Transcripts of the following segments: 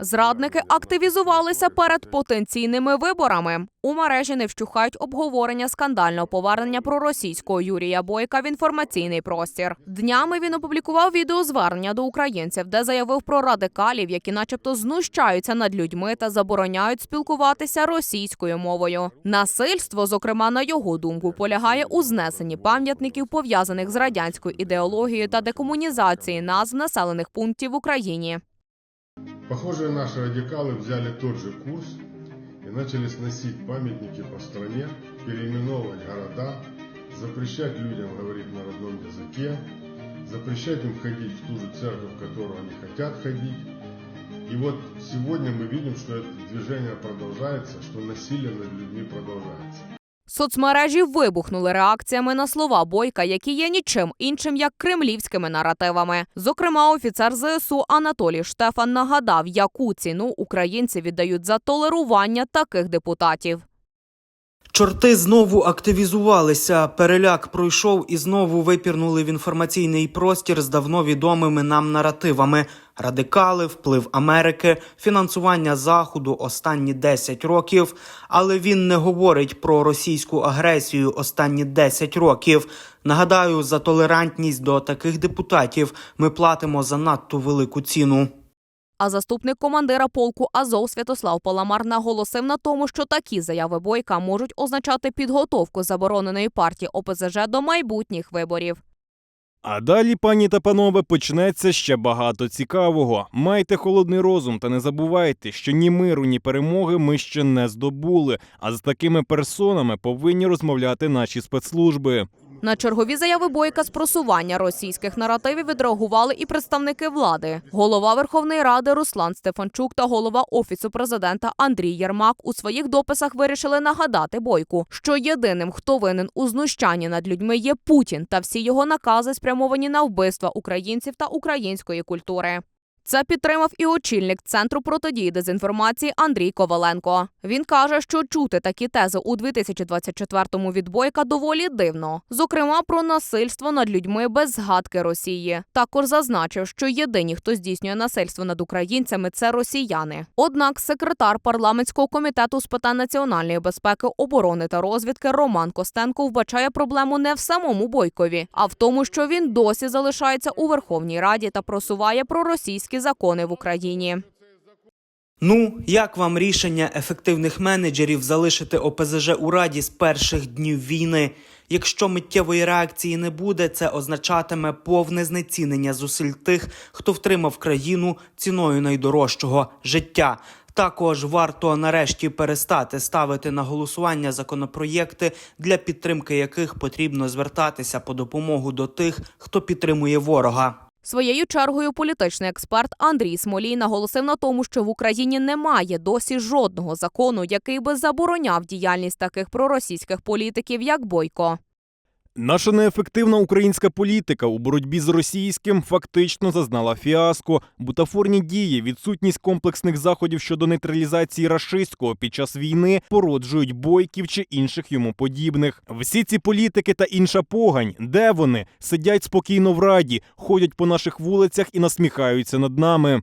Зрадники активізувалися перед потенційними виборами. У мережі не вщухають обговорення скандального повернення проросійського Юрія Бойка в інформаційний простір. Днями він опублікував відеозвернення до українців, де заявив про радикалів, які, начебто, знущаються над людьми та забороняють спілкуватися російською мовою. Насильство, зокрема, на його думку, полягає у знесенні пам'ятників, пов'язаних з радянською ідеологією та декомунізації назв населених пунктів в Україні. Похоже, наши радикалы взяли тот же курс и начали сносить памятники по стране, переименовывать города, запрещать людям говорить на родном языке, запрещать им ходить в ту же церковь, в которую они хотят ходить. И вот сегодня мы видим, что это движение продолжается, что насилие над людьми продолжается. Соцмережі вибухнули реакціями на слова Бойка, які є нічим іншим як кремлівськими наративами. Зокрема, офіцер ЗСУ Анатолій Штефан нагадав, яку ціну українці віддають за толерування таких депутатів. Чорти знову активізувалися. Переляк пройшов і знову випірнули в інформаційний простір з давно відомими нам наративами: радикали, вплив Америки, фінансування заходу останні 10 років. Але він не говорить про російську агресію останні 10 років. Нагадаю, за толерантність до таких депутатів ми платимо занадто велику ціну. А заступник командира полку Азов Святослав Паламар наголосив на тому, що такі заяви Бойка можуть означати підготовку забороненої партії ОПЗЖ до майбутніх виборів. А далі, пані та панове, почнеться ще багато цікавого. Майте холодний розум та не забувайте, що ні миру, ні перемоги ми ще не здобули. А з такими персонами повинні розмовляти наші спецслужби. На чергові заяви Бойка з просування російських наративів відреагували і представники влади. Голова Верховної Ради Руслан Стефанчук та голова офісу президента Андрій Єрмак у своїх дописах вирішили нагадати Бойку, що єдиним, хто винен у знущанні над людьми, є Путін та всі його накази спрямовані на вбивства українців та української культури. Це підтримав і очільник центру протидії дезінформації Андрій Коваленко. Він каже, що чути такі тези у 2024-му від Бойка доволі дивно. Зокрема, про насильство над людьми без згадки Росії. Також зазначив, що єдині, хто здійснює насильство над українцями, це росіяни. Однак секретар парламентського комітету з питань національної безпеки, оборони та розвідки Роман Костенко вбачає проблему не в самому Бойкові, а в тому, що він досі залишається у Верховній Раді та просуває проросійські закони в Україні. Ну, як вам рішення ефективних менеджерів залишити ОПЗЖ у раді з перших днів війни? Якщо миттєвої реакції не буде, це означатиме повне знецінення зусиль тих, хто втримав країну ціною найдорожчого життя. Також варто нарешті перестати ставити на голосування законопроєкти, для підтримки яких потрібно звертатися по допомогу до тих, хто підтримує ворога. Своєю чергою політичний експерт Андрій Смолій наголосив на тому, що в Україні немає досі жодного закону, який би забороняв діяльність таких проросійських політиків, як Бойко. Наша неефективна українська політика у боротьбі з російським фактично зазнала фіаско. Бутафорні дії, відсутність комплексних заходів щодо нейтралізації рашистського під час війни породжують бойків чи інших йому подібних. Всі ці політики та інша погань, де вони сидять спокійно в раді, ходять по наших вулицях і насміхаються над нами.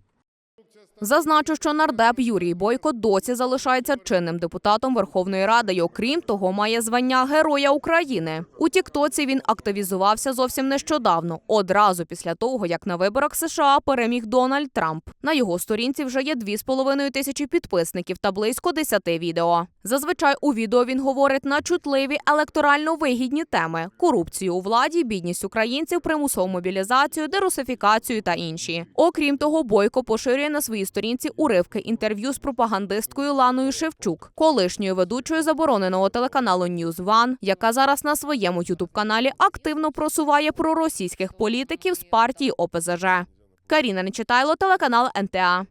Зазначу, що нардеп Юрій Бойко досі залишається чинним депутатом Верховної Ради. і, Окрім того, має звання Героя України. У Тіктоці він активізувався зовсім нещодавно, одразу після того, як на виборах США переміг Дональд Трамп. На його сторінці вже є 2,5 тисячі підписників та близько 10 відео. Зазвичай у відео він говорить на чутливі електорально вигідні теми: корупцію у владі, бідність українців, примусову мобілізацію, дерусифікацію та інші. Окрім того, Бойко поширює на своїй сторінці уривки інтерв'ю з пропагандисткою Ланою Шевчук, колишньою ведучою забороненого телеканалу News One, яка зараз на своєму ютуб-каналі активно просуває проросійських політиків з партії ОПЗЖ. Каріна Нечитайло, телеканал НТА.